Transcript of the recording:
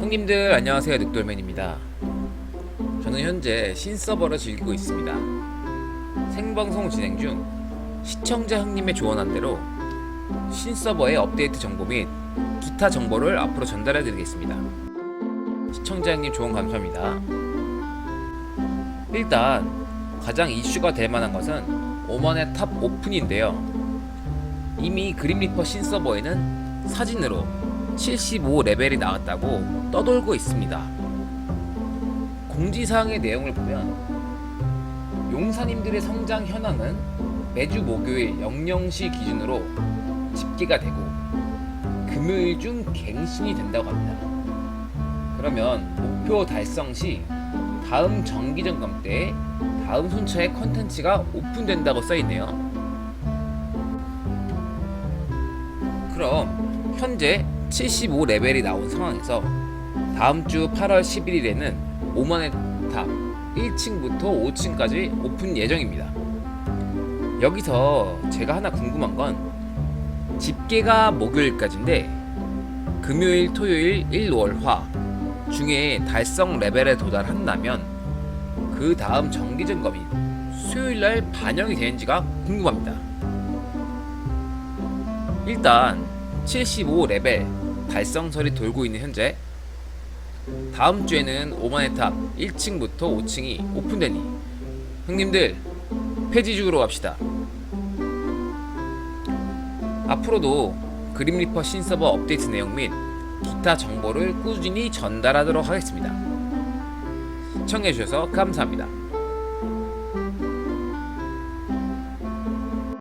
형님들 안녕하세요 늑돌맨입니다. 저는 현재 신서버를 즐기고 있습니다. 생방송 진행 중 시청자 형님의 조언한 대로 신서버의 업데이트 정보 및 기타 정보를 앞으로 전달해 드리겠습니다. 시청자 형님 조언 감사합니다. 일단 가장 이슈가 될 만한 것은 오만의 탑 오픈인데요. 이미 그림리퍼 신서버에는 사진으로 75레벨이 나왔다고 떠돌고 있습니다. 공지사항의 내용을 보면 용사님들의 성장 현황은 매주 목요일 00시 기준으로 집계가 되고 금요일 중 갱신이 된다고 합니다. 그러면 목표 달성 시 다음 정기 점검 때 다음 순차의 컨텐츠가 오픈된다고 써있네요. 그럼 현재 75레벨이 나온 상황에서 다음 주 8월 11일에는 오만의 탑 1층부터 5층까지 오픈 예정입니다. 여기서 제가 하나 궁금한 건 집계가 목요일까지인데 금요일, 토요일, 일, 월, 화 중에 달성 레벨에 도달한다면 그 다음 정기 점검이 수요일 날 반영이 되는지가 궁금합니다. 일단 75 레벨 달성설이 돌고 있는 현재 다음 주에는 오만의 탑 1층부터 5층이 오픈되니 형님들 폐지 주로 갑시다. 앞으로도 그림리퍼 신서버 업데이트 내용 및 기타 정보를 꾸준히 전달하도록 하겠습니다. 시청해주셔서 감사합니다.